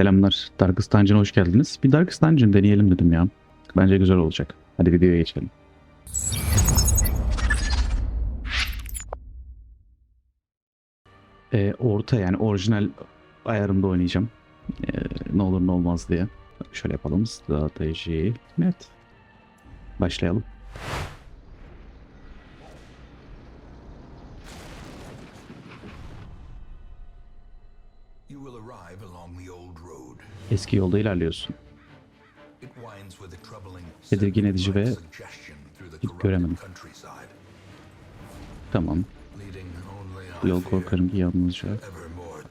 Selamlar. Darkest Dungeon'a hoş geldiniz. Bir Darkest Dungeon deneyelim dedim ya. Bence güzel olacak. Hadi videoya geçelim. Ee, orta yani orijinal ayarımda oynayacağım. Ee, ne olur ne olmaz diye. Şöyle yapalım. Strateji. Net. Başlayalım. Eski yolda ilerliyorsun. Tedirgin edici ve hiç göremedim. Tamam. Bu yol korkarım ki yalnızca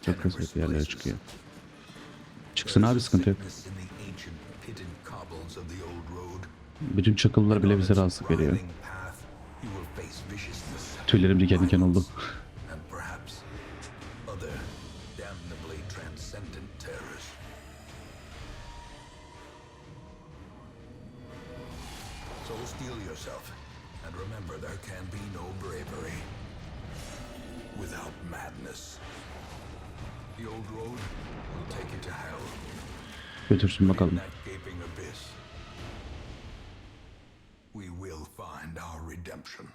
çok kısmet yerlere çıkıyor. Çıksın abi sıkıntı yok. Bütün çakıllar bile bize rahatsızlık veriyor. Tüylerim diken diken oldu. And perhaps other damnably transcendent terrors. So steel yourself and remember there can be no bravery without madness. The old road will take you to hell. Götürsün bakalım. we will find our redemption.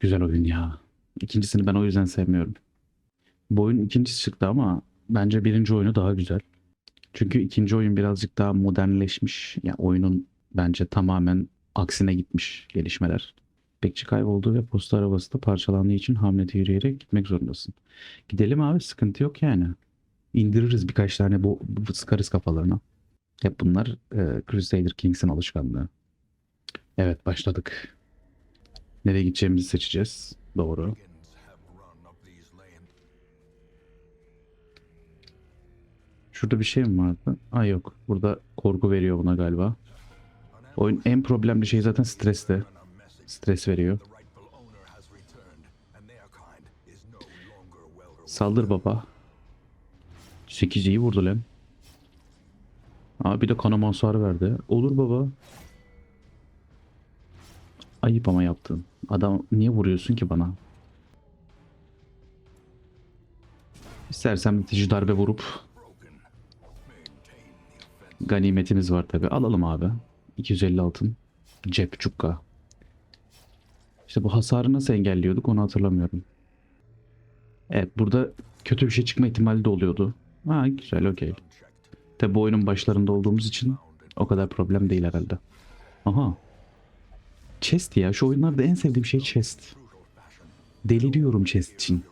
Güzel oyun ya. İkincisini ben o yüzden sevmiyorum. Bu oyun ikincisi çıktı ama bence birinci oyunu daha güzel. Çünkü ikinci oyun birazcık daha modernleşmiş. Yani oyunun bence tamamen aksine gitmiş gelişmeler. Bekçi kayboldu ve posta arabası da parçalandığı için hamlete yürüyerek gitmek zorundasın. Gidelim abi sıkıntı yok yani. İndiririz birkaç tane bu, bu sıkarız kafalarına. Hep bunlar e, Crusader Kings'in alışkanlığı. Evet başladık. Nereye gideceğimizi seçeceğiz. Doğru. Şurada bir şey mi vardı? Aa yok. Burada korku veriyor buna galiba. Oyun en problemli şey zaten. Stres veriyor. Longer well rewarded. Saldır baba. 8 iyi vurdu lan. Aa bir de kanama hasarı verdi. Olur baba. Ayıp ama yaptın. Adam niye vuruyorsun ki bana? İstersen bitici darbe vurup ganimetimiz var tabi. Alalım abi. 250 altın. Cep cukka. İşte bu hasarı nasıl engelliyorduk onu hatırlamıyorum. Evet burada kötü bir şey çıkma ihtimali de oluyordu. Ha güzel okey. Tabi bu oyunun başlarında olduğumuz için o kadar problem değil herhalde. Aha. Chest ya şu oyunlarda en sevdiğim şey chest. Deliriyorum chest için.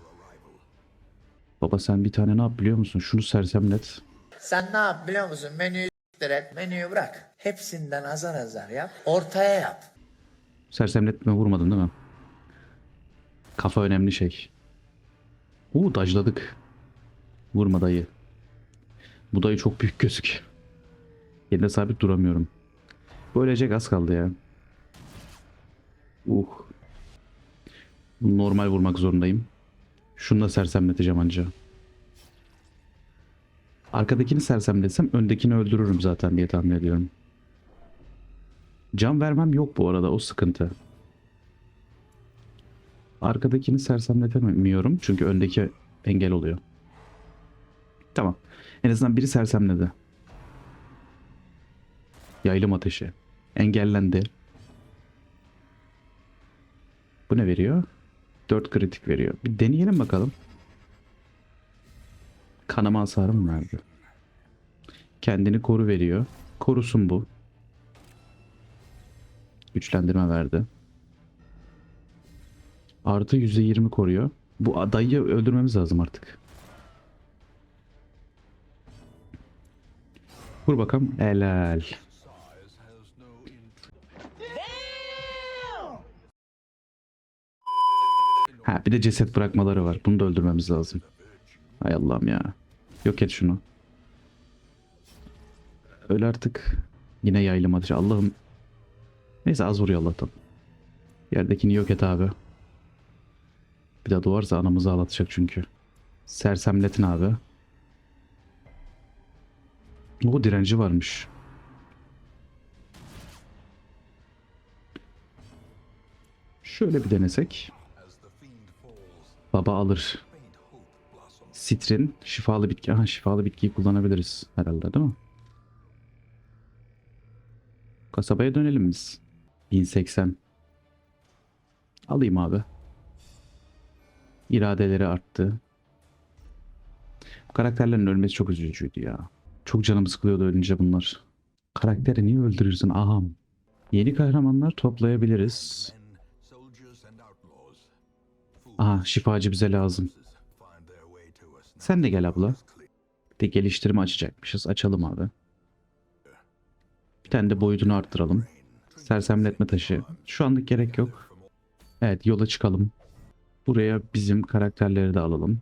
Baba sen bir tane ne yap biliyor musun? Şunu sersemlet. Sen ne yap biliyor musun? S**tir et, menüyü bırak. Hepsinden azar azar yap. Ortaya yap. Sersemletme vurmadın değil mi? Kafa önemli şey. Uuu dajladık. Vurma dayı. Bu dayı çok büyük gözük. Yerine sabit duramıyorum. Bu ölecek az kaldı ya. Uh. Normal vurmak zorundayım. Şunu da sersemleteceğim anca. Arkadakini sersemletsem öndekini öldürürüm zaten diye tahmin ediyorum. Can vermem yok bu arada o sıkıntı. Arkadakini sersemletemiyorum çünkü öndeki engel oluyor. Tamam. En azından biri sersemledi. Yaylım ateşi. Engellendi. Bu ne veriyor? 4 kritik veriyor. Bir deneyelim bakalım. Kanama hasarı mı verdi? Kendini koru veriyor. Korusun bu. Güçlendirme verdi. Artı %20 koruyor. Bu adayı öldürmemiz lazım artık. Vur bakalım. Helal. Ha bir de ceset bırakmaları var. Bunu da öldürmemiz lazım. Hay Allah'ım ya. Yok et şunu. Öl artık. Yine yaylım ateşi. Allah'ım. Neyse az vuruyor Allah'tan. Yerdekini yok et abi. Bir daha doğarsa anamızı ağlatacak çünkü. Sersemletin abi. O direnci varmış. Şöyle bir denesek. Baba alır. Sitrin, şifalı bitki. Aha şifalı bitkiyi kullanabiliriz herhalde değil mi? Kasabaya dönelim biz. 1080. Alayım abi. İradeleri arttı. Bu karakterlerin ölmesi çok üzücüydü ya. Çok canım sıkılıyordu ölünce bunlar. Karakteri niye öldürürsün aham? Yeni kahramanlar toplayabiliriz. Aha şifacı bize lazım. Sen de gel abla. De geliştirme açacakmışız. Açalım abi. Bir tane de boyutunu arttıralım. Sersemletme taşı. Şu anlık gerek yok. Evet yola çıkalım. Buraya bizim karakterleri de alalım.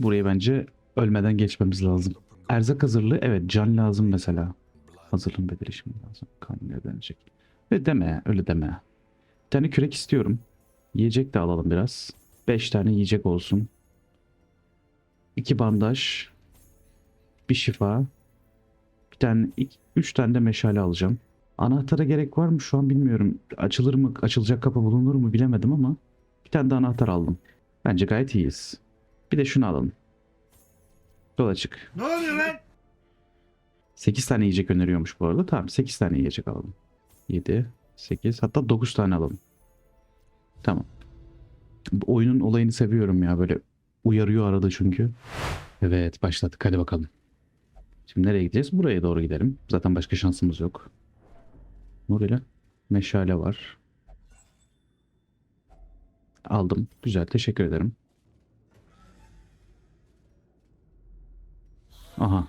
Buraya bence ölmeden geçmemiz lazım. Erzak hazırlığı evet can lazım mesela. Hazırlığın bedeli şimdi lazım. Kan ne ödenecek? Öyle deme öyle deme. Bir tane kürek istiyorum. Yiyecek de alalım biraz. 5 tane yiyecek olsun. 2 bandaj. Bir şifa. Bir tane, iki, üç tane de meşale alacağım. Anahtara gerek var mı şu an bilmiyorum. Açılır mı, açılacak kapı bulunur mu bilemedim ama bir tane de anahtar aldım. Bence gayet iyiyiz. Bir de şunu alalım. Yol açık. Ne oluyor lan? 8 tane yiyecek öneriyormuş bu arada. Tamam 8 tane yiyecek alalım. 7, 8 hatta 9 tane alalım. Tamam. Bu oyunun olayını seviyorum ya böyle uyarıyor arada çünkü. Evet başladık hadi bakalım. Şimdi nereye gideceğiz? Buraya doğru gidelim. Zaten başka şansımız yok. Buraya meşale var. Aldım. Güzel teşekkür ederim. Aha.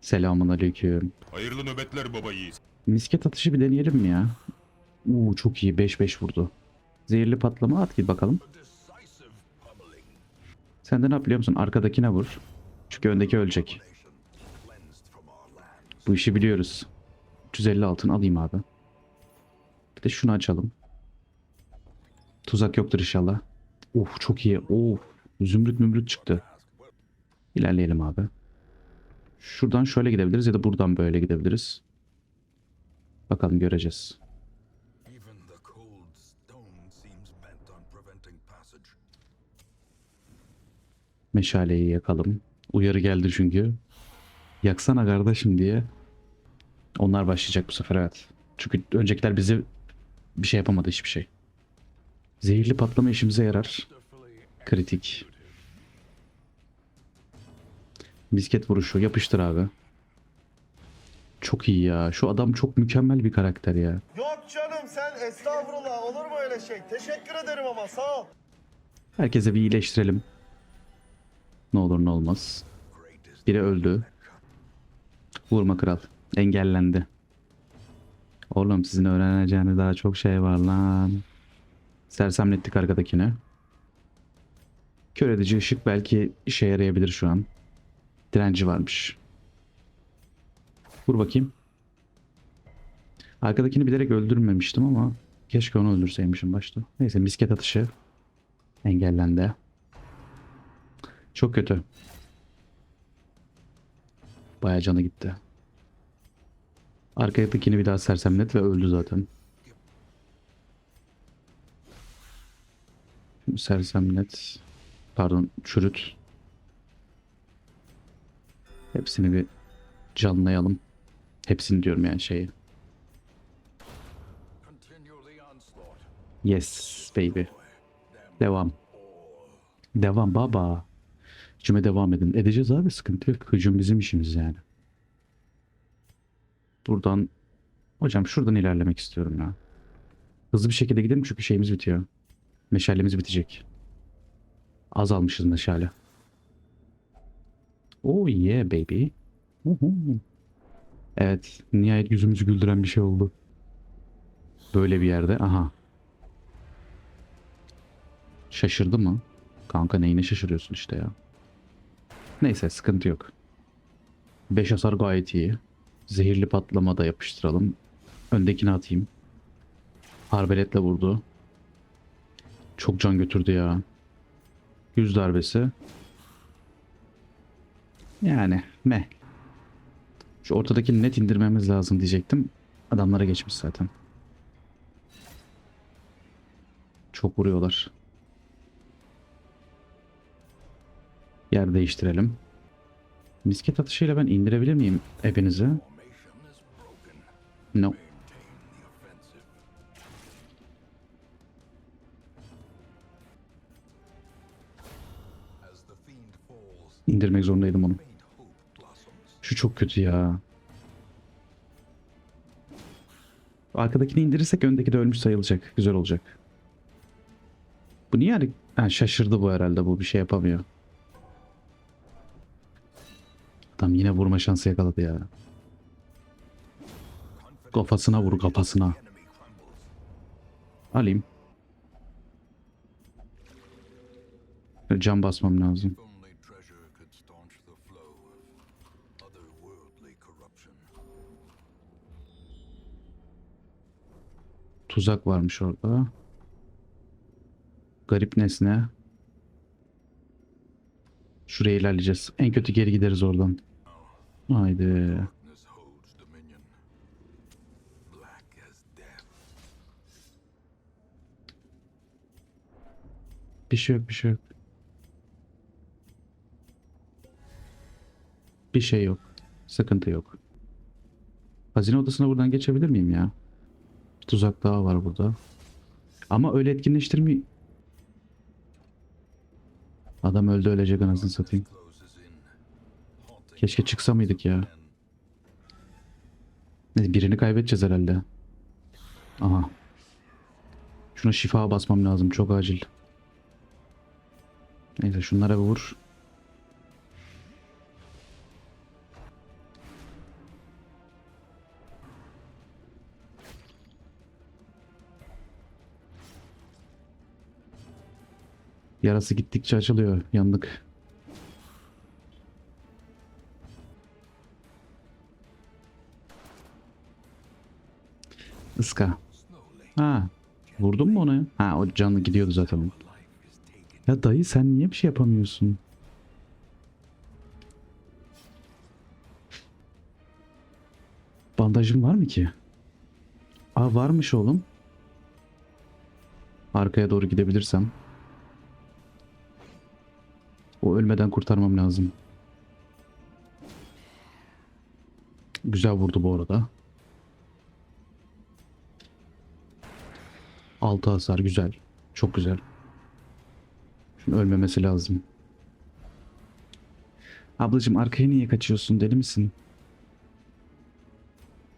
Selamun aleyküm. Hayırlı nöbetler baba yiğit. Misket atışı bir deneyelim mi ya? Uuu çok iyi 5-5 vurdu. Zehirli patlama at git bakalım. Sen de ne yap biliyor musun? Arkadakine vur. Çünkü öndeki ölecek. Bu işi biliyoruz. 350 altın alayım abi. Bir de şunu açalım. Tuzak yoktur inşallah. Of çok iyi. Of. Zümrüt mümrüt çıktı. İlerleyelim abi. Şuradan şöyle gidebiliriz ya da buradan böyle gidebiliriz. Bakalım göreceğiz. Meşaleyi yakalım. Uyarı geldi çünkü. Yaksana kardeşim diye. Onlar başlayacak bu sefer evet. Çünkü öncekiler bizi bir şey yapamadı hiçbir şey. Zehirli patlama işimize yarar. Kritik. Misket vuruşu yapıştır abi. Çok iyi ya. Şu adam çok mükemmel bir karakter ya. Yok canım sen estağfurullah olur mu öyle şey? Teşekkür ederim ama sağ ol. Herkese bir iyileştirelim. Ne olur ne olmaz. Biri öldü. Vurma kral. Engellendi. Oğlum sizin öğreneceğiniz daha çok şey var lan. Sersemlettik arkadakini. Kör edici ışık belki işe yarayabilir şu an. Direnci varmış. Vur bakayım. Arkadakini bilerek öldürmemiştim ama keşke onu öldürseymişim başta. Neyse misket atışı engellendi. Çok kötü. Bayağı canı gitti. Arkadakini bir daha sersemlet ve öldü zaten. Şimdi sersemlet. Pardon çürüt. Hepsini bir canlayalım. Hepsini diyorum yani şeyi. Yes baby. Devam. Devam baba. Hücuma devam edin. Edeceğiz abi sıkıntı yok. Hücum bizim işimiz yani. Buradan hocam şuradan ilerlemek istiyorum ya. Hızlı bir şekilde gidelim çünkü şeyimiz bitiyor. Meşalemiz bitecek. Az almışız meşale. Oh yeah baby. Evet nihayet yüzümüzü güldüren bir şey oldu. Böyle bir yerde. Aha Şaşırdı mı? Kanka neyine şaşırıyorsun işte ya. Neyse sıkıntı yok. 5 hasar gayet iyi. Zehirli patlama da yapıştıralım. Öndekini atayım. Arbeletle vurdu. Çok can götürdü ya. Yüz darbesi. Yani meh. Şu ortadaki net indirmemiz lazım diyecektim. Adamlara geçmiş zaten. Çok vuruyorlar. Yer değiştirelim. Misket atışıyla ben indirebilir miyim hepinizi? No. İndirmek zorundaydım onu. Şu çok kötü ya. Arkadakini indirirsek öndeki de ölmüş sayılacak. Güzel olacak. Bu niye yani? Ha, şaşırdı bu herhalde bu bir şey yapamıyor. Adam yine vurma şansı yakaladı ya. Kafasına vur kafasına. Alayım. Can basmam lazım. Tuzak varmış orada. Garip nesne. Şuraya ilerleyeceğiz. En kötü geri gideriz oradan. Haydi. Bir şey yok bir şey yok. Bir şey yok. Sıkıntı yok. Hazine odasına buradan geçebilir miyim ya? Bir tuzak daha var burada. Ama öyle etkinleştirmeyi... Adam öldü ölecek anasını satayım. Keşke çıksa mıydık ya. Neyse birini kaybedeceğiz herhalde. Aha. Şuna şifa basmam lazım çok acil. Neyse şunlara bir vur. Yarası gittikçe açılıyor. Yandık. Iska. Ha. Vurdun mu onu? Ha o canlı gidiyordu zaten. Ya dayı sen niye bir şey yapamıyorsun? Bandajın var mı ki? Aa varmış oğlum. Arkaya doğru gidebilirsem. O ölmeden kurtarmam lazım. Güzel vurdu bu arada. Altı hasar güzel. Çok güzel. Şunun ölmemesi lazım. Ablacım arkaya niye kaçıyorsun deli misin?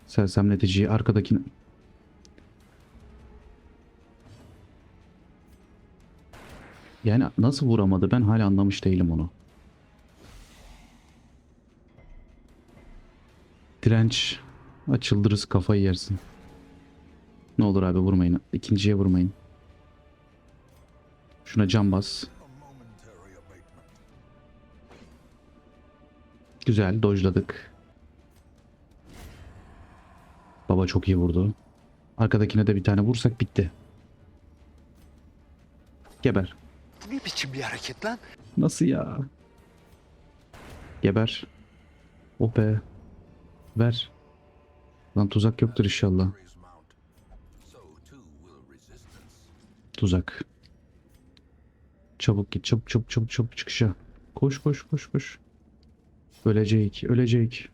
Sersemleticiyi arkadakini... Yani nasıl vuramadı ben hala anlamış değilim onu. Direnç açıldırız kafayı yersin. Ne olur abi vurmayın. İkinciye vurmayın. Şuna can bas. Güzel dojladık. Baba çok iyi vurdu. Arkadakine de bir tane vursak bitti. Geber. Ne biçim bir hareket lan? Nasıl ya? Geber. Oh be. Ver. Lan tuzak yoktur inşallah. Tuzak. Çabuk git çabuk çabuk çabuk çabuk çıkışa. Koş koş koş koş. Ölecek ölecek.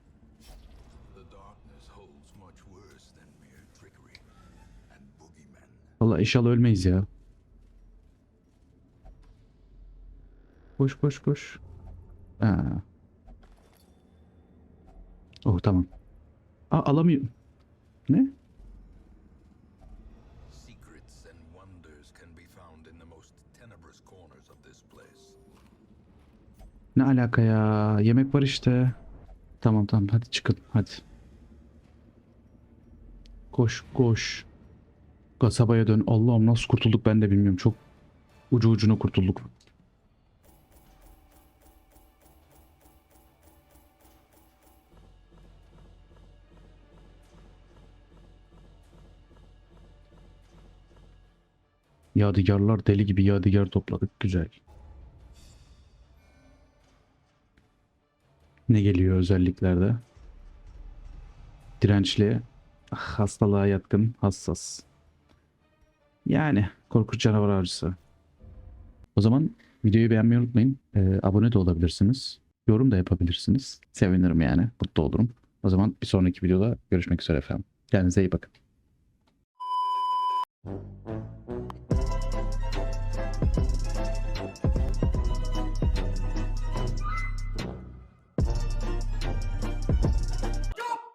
Allah inşallah ölmeyiz ya. Koş koş koş. Ha. Oh tamam. Aa alamıyorum. Ne? Ne alaka ya? Yemek var işte. Tamam tamam hadi çıkın hadi. Koş koş. Kasabaya dön. Allah'ım nasıl kurtulduk ben de bilmiyorum. Çok ucu ucuna kurtulduk. Yadigarlar deli gibi yadigar topladık. Güzel. Ne geliyor özelliklerde? Dirençli, hastalığa yatkın, hassas. Yani korkunç canavar avcısı. O zaman videoyu beğenmeyi unutmayın. Ee, abone de olabilirsiniz. Yorum da yapabilirsiniz. Sevinirim yani. Mutlu olurum. O zaman bir sonraki videoda görüşmek üzere efendim. Kendinize iyi bakın.